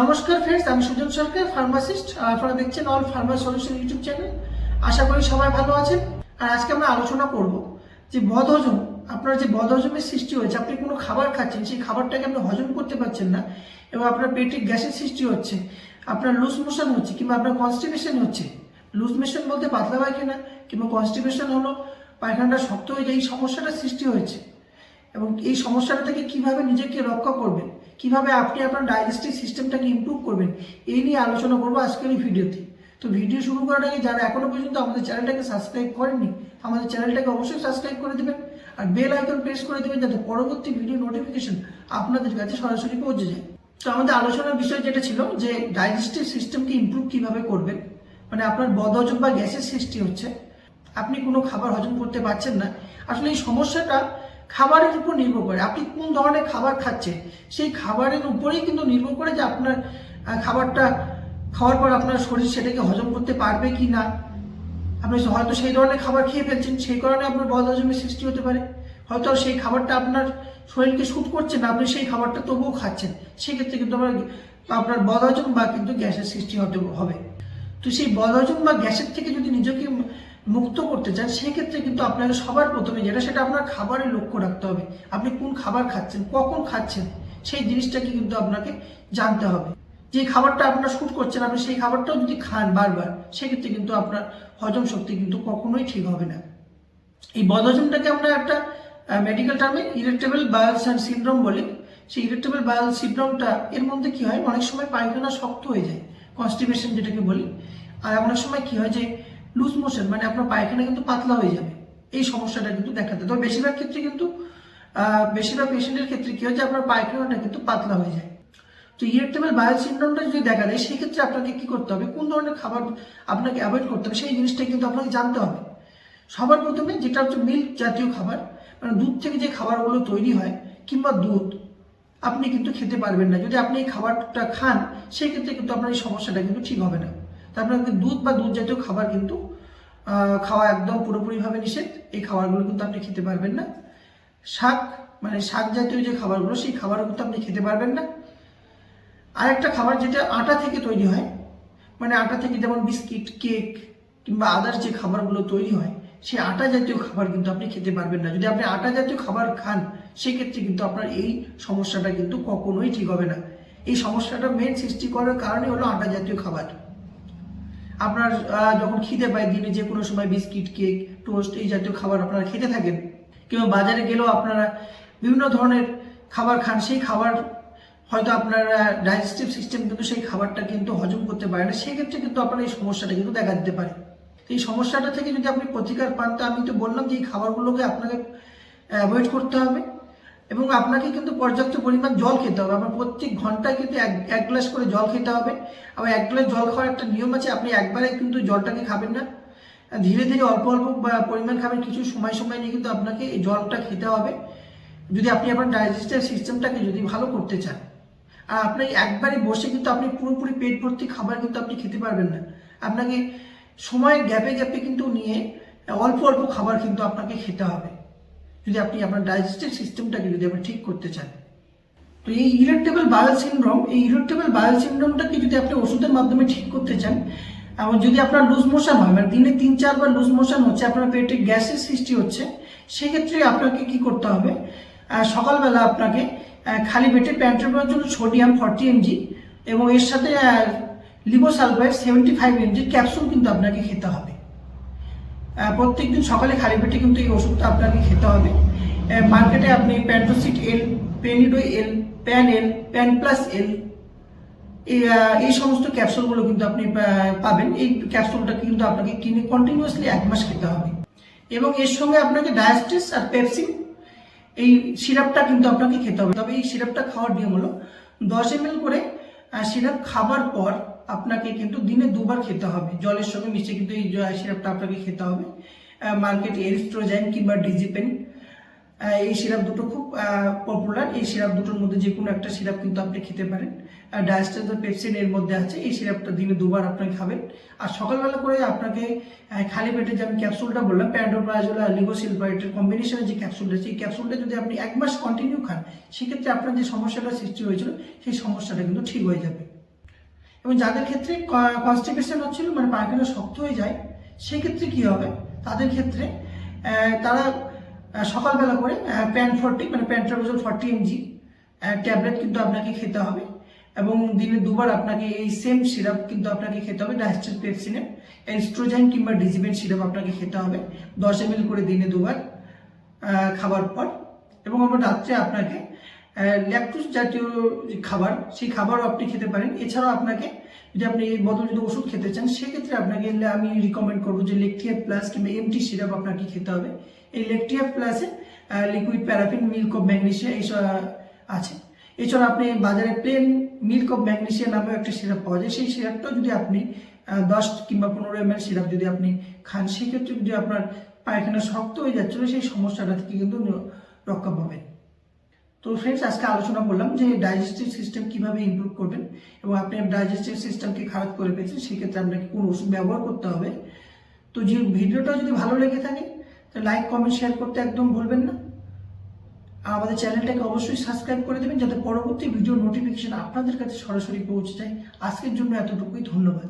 নমস্কার ফ্রেন্ডস আমি সুজন সরকার ফার্মাসিস্ট আপনারা দেখছেন all pharma solution YouTube channel আশা করি সবাই ভালো আছেন। আর আজকে আমরা আলোচনা করব যে বদহজম, আপনার যে বদহজমের সৃষ্টি হয়েছে, আপনি কোনো খাবার খাচ্ছেন, সেই খাবারটাকে আপনি হজম করতে পারছেন না, এবং আপনার পেটে গ্যাসের সৃষ্টি হচ্ছে, আপনার লুজ মোশন হচ্ছে, কিংবা আপনার কনস্টিপেশন হচ্ছে। লুজ মোশন বলতে পাতলা পায়খানা, কিংবা কনস্টিপেশন হলো পায়খানাটা শক্ত হয়ে যায়, এই সমস্যাটা সৃষ্টি হয়েছে। এবং এই সমস্যাটা থেকে কীভাবে নিজেকে রক্ষা করবেন কীভাবে আপনি আপনার ডাইজেস্টিভ সিস্টেমটাকে ইমপ্রুভ করবেন, এই নিয়ে আলোচনা করব আজকের এই ভিডিওতে। তো ভিডিও শুরু করার আগে যারা এখনও পর্যন্ত আমাদের চ্যানেলটাকে সাবস্ক্রাইব করেননি, আমাদের চ্যানেলটাকে অবশ্যই সাবস্ক্রাইব করে দেবেন আর বেল আইকন প্রেস করে দেবেন যাতে পরবর্তী ভিডিও নোটিফিকেশন আপনাদের কাছে সরাসরি পৌঁছে যায়। তো আমাদের আলোচনার বিষয় যেটা ছিল যে ডাইজেস্টিভ সিস্টেমকে ইমপ্রুভ কীভাবে করবেন মানে আপনার বদহজম বা গ্যাসের সৃষ্টি হচ্ছে, আপনি কোনো খাবার হজম করতে পারছেন না। আসলে এই সমস্যাটা খাবারের উপর নির্ভর করে। আপনি কোন ধরনের খাবার খাচ্ছেন, সেই খাবারের উপরেই কিন্তু নির্ভর করে যে আপনার খাবারটা খাওয়ার পর আপনার শরীর সেটাকে হজম করতে পারবে কি না। আপনি হয়তো সেই ধরনের খাবার খেয়ে ফেলছেন, সেই কারণে আপনার বদহজমের সৃষ্টি হতে পারে। হয়তো সেই খাবারটা আপনার শরীরকে শ্যুট করছে না, আপনি সেই খাবারটা তবুও খাচ্ছেন। সেক্ষেত্রে কিন্তু আপনার আপনার বদহজম বা কিন্তু গ্যাসের সৃষ্টি হতে হবে। তো সেই বদহজম বা গ্যাসের থেকে যদি নিজেকে মুক্ত করতে চান, সেক্ষেত্রে কিন্তু আপনাকে সবার প্রথমে যেটা, সেটা আপনার খাবারের লক্ষ্য রাখতে হবে। আপনি কোন খাবার খাচ্ছেন, কখন খাচ্ছেন, সেই জিনিসটাকে কিন্তু আপনাকে জানতে হবে। যে খাবারটা আপনার শ্যুট করছেন, আপনি সেই খাবারটাও যদি খান বারবার, সেক্ষেত্রে কিন্তু আপনার হজম শক্তি কিন্তু কখনোই ঠিক হবে না। এই বদহজমটাকে আমরা একটা মেডিকেল টার্মে ইরেক্টেবল বায়াল সিন্ড্রোম বলি। সেই ইরেক্টেবল বায়াল সিন্ড্রোমটা এর মধ্যে কি হয়? অনেক সময় পায়খানা শক্ত হয়ে যায় কনস্টিপেশন যেটাকে বলি। আর অনেক সময় কি হয় যে লুজ মোশন মানে আপনার পায়খানা কিন্তু পাতলা হয়ে যাবে। এই সমস্যাটা কিন্তু দেখা দেয়। তবে বেশিরভাগ ক্ষেত্রে কিন্তু বেশিরভাগ পেশেন্টের ক্ষেত্রে কি হয় যে আপনার পায়খানাটা কিন্তু পাতলা হয়ে যায়। তো ইরেক্টেবল বায়াল সিন্ড্রোমটা যদি দেখা দেয়, সেক্ষেত্রে আপনাকে কি করতে হবে? কোন ধরনের খাবার আপনাকে অ্যাভয়েড করতে হবে, সেই জিনিসটা কিন্তু আপনাকে জানতে হবে। সবার প্রথমে যেটা হচ্ছে মিল্ক জাতীয় খাবার মানে দুধ থেকে যে খাবারগুলো তৈরি হয়, কিংবা দুধ, আপনি কিন্তু খেতে পারবেন না। যদি আপনি এই খাবারটা খান, সেক্ষেত্রে কিন্তু আপনার এই সমস্যাটা কিন্তু ঠিক হবে না। তো আপনাকে দুধ বা দুধ জাতীয় খাবার কিন্তু খাওয়া একদম পুরোপুরিভাবে নিষেধ। এই খাবারগুলো কিন্তু আপনি খেতে পারবেন না। শাক মানে শাক জাতীয় যে খাবারগুলো, সেই খাবারও কিন্তু আপনি খেতে পারবেন না। আরেকটা খাবার যেটা আটা থেকে তৈরি হয় মানে আটা থেকে যেমন বিস্কিট, কেক কিংবা আদার্স যে খাবারগুলো তৈরি হয়, সেই আটা জাতীয় খাবার কিন্তু আপনি খেতে পারবেন না। যদি আপনি আটা জাতীয় খাবার খান, সেক্ষেত্রে কিন্তু আপনার এই সমস্যাটা কিন্তু কখনোই ঠিক হবে না। এই সমস্যাটা মেন সৃষ্টি করার কারণে হলো আটা জাতীয় খাবার। আপনার যখন খিদে পায়, দিনে যে কোনো সময় বিস্কিট, কেক, টোস্ট এই জাতীয় খাবার আপনারা খেতে থাকেন। কিংবা বাজারে গেলেও আপনারা বিভিন্ন ধরনের খাবার খান, সেই খাবার হয়তো আপনারা ডাইজেস্টিভ সিস্টেম কিন্তু সেই খাবারটা কিন্তু হজম করতে পারে না। সেক্ষেত্রে কিন্তু আপনার এই সমস্যাটা কিন্তু দেখা দিতে পারে। এই সমস্যাটা থেকে যদি আপনি প্রতিকার পান, তো আমি তো বললাম যে এই খাবারগুলোকে আপনাকে অ্যাভয়েড করতে হবে। এবং আপনাকে কিন্তু পর্যাপ্ত পরিমাণ জল খেতে হবে। আপনার প্রত্যেক ঘন্টায় কিন্তু এক এক গ্লাস করে জল খেতে হবে। আবার এক গ্লাস জল খাওয়ার একটা নিয়ম আছে, আপনি একবারে কিন্তু জলটাকে খাবেন না। ধীরে ধীরে অল্প অল্প পরিমাণ খাবেন, কিছু সময় সময় নিয়ে কিন্তু আপনাকে এই জলটা খেতে হবে। যদি আপনি আপনার ডাইজেস্টিভ সিস্টেমটাকে যদি ভালো করতে চান, আর আপনি একবারে বসে কিন্তু আপনি পুরোপুরি পেট ভর্তি খাবার কিন্তু আপনি খেতে পারবেন না। আপনাকে সময় গ্যাপে গ্যাপে কিন্তু নিয়ে অল্প অল্প খাবার কিন্তু আপনাকে খেতে হবে। যদি আপনি আপনার ডাইজেস্টিভ সিস্টেমটাকে যদি আপনি ঠিক করতে চান। তো এই ইরেক্টেবল বায়োল সিনড্রোম এই ইরেক্টেবল বায়োল সিনড্রোমটাকে যদি আপনি ওষুধের মাধ্যমে ঠিক করতে চান, এবং যদি আপনার লুজ মোশন হয় মানে দিনে তিন, চারবার লুজ মোশন হচ্ছে, আপনার পেটে গ্যাসের সৃষ্টি হচ্ছে, সেক্ষেত্রে আপনাকে কি করতে হবে? সকালবেলা আপনাকে খালি পেটে প্যান্টের জন্য সোডিয়াম ফর্টি এমজি এবং এর সাথে লিবোসালফাইড সেভেন্টি ফাইভ এমজির ক্যাপসুল কিন্তু আপনাকে খেতে হবে। আহ, প্রত্যেকদিন সকালে খালি পেটে কিন্তু এই ওষুধটা আপনাকে খেতে হবে। মার্কেটে আপনি প্যান্টোসিট এল পেনিডো এল Pan L Pan plus L এই সমস্ত ক্যাপসুলগুলো কিন্তু আপনি পাবেন। এই ক্যাপসুলটা কিন্তু আপনাকে কিনে কন্টিনিউয়াসলি এক মাস খেতে হবে। এবং এর সঙ্গে আপনাকে ডায়াস্টিস আর পেপসিন এই সিরাপটা কিন্তু আপনাকে খেতে হবে। তবে এই সিরাপটা খাওয়ার নিয়ম হলো দশ এম করে সিরাপ খাবার পর আপনাকে কিন্তু দিনে দুবার খেতে হবে। জলের সঙ্গে মিশে কিন্তু এই সিরাপটা আপনাকে খেতে হবে। মার্কেট এরিস্ট্রোজাইন কিংবা ডিজিপেন এই সিরাপ দুটো খুব পপুলার এই সিরাপ দুটোর মধ্যে যে কোনো একটা সিরাপ কিন্তু আপনি খেতে পারেন। ডায়াস্টেজ পেপসিন এর মধ্যে আছে। এই সিরাপটা দিনে দুবার আপনাকে খাবেন। আর সকালবেলা করে আপনাকে খালি পেটে যে আমি ক্যাপসুলটা বললাম প্যান্ডোপ্রাজল আর লিগোসিলফাইটের কম্বিনেশনের যে ক্যাপসুলটা সেই ক্যাপসুলটা যদি আপনি এক মাস কন্টিনিউ খান, সেক্ষেত্রে আপনার যে সমস্যাটা সৃষ্টি হয়েছিল, সেই সমস্যাটা কিন্তু ঠিক হয়ে যাবে। এবং যাদের ক্ষেত্রে কনস্টিপেশন হচ্ছিল মানে পায়খানা শক্ত হয়ে যায় সেই ক্ষেত্রে কি হবে? তাদের ক্ষেত্রে তারা সকালবেলা করে প্যান ফর্টি মানে প্যান্ট্রামোজল ফর্টি এমজি ট্যাবলেট কিন্তু আপনাকে খেতে হবে এবং দিনে দুবার আপনাকে এই সেম সিরাপ কিন্তু আপনাকে খেতে হবে ডাইস্টার পেপসিনের এস্ট্রোজেন কিংবা ডিজিবেন সিরাপ আপনাকে খেতে হবে, দশ এম করে দিনে দুবার খাবার পর এবং আবার রাত্রে আপনাকে ল্যাকটোজ জাতীয় যে খাবার, সেই খাবারও আপনি খেতে পারেন। এছাড়াও আপনাকে যদি আপনি এই বদল যদি ওষুধ খেতে চান, সেক্ষেত্রে আপনাকে আমি রিকমেন্ড করব যে লেকটিয়া প্লাস কিংবা এমটি সিরাপ আপনাকে খেতে হবে। এই লেকটিয়া প্লাসে liquid paraffin milk of magnesia এইসব আছে। এছাড়া আপনি বাজারে প্লেন মিল্ক অফ ম্যাগনেশিয়া নামেও একটা সিরাপ পাওয়া যায়। সেই সিরাপটাও যদি আপনি দশ কিংবা পনেরো এম সিরাপ যদি আপনি খান, সেক্ষেত্রে যদি আপনার পায়খানা শক্ত হয়ে যাচ্ছিল সেই সমস্যাটা থেকে কিন্তু রক্ষা পাবেন। তো ফ্রেন্ডস আজকে আলোচনা করলাম যে ডাইজেস্টিভ সিস্টেম কীভাবে ইমপ্রুভ করবেন এবং আপনি ডাইজেস্টিভ সিস্টেমকে খারাপ করে ফেলছেন, সেক্ষেত্রে আপনাকে কোন ওষুধ ব্যবহার করতে হবে। তো যে ভিডিওটা যদি ভালো লেগে থাকে তো লাইক কমেন্ট শেয়ার করতে একদম ভুলবেন না। আর আমাদের চ্যানেলটাকে অবশ্যই সাবস্ক্রাইব করে দেবেন, যাতে পরবর্তী ভিডিও নোটিফিকেশন আপনাদের কাছে সরাসরি পৌঁছে যায়। আজকের জন্য এতটুকুই, ধন্যবাদ।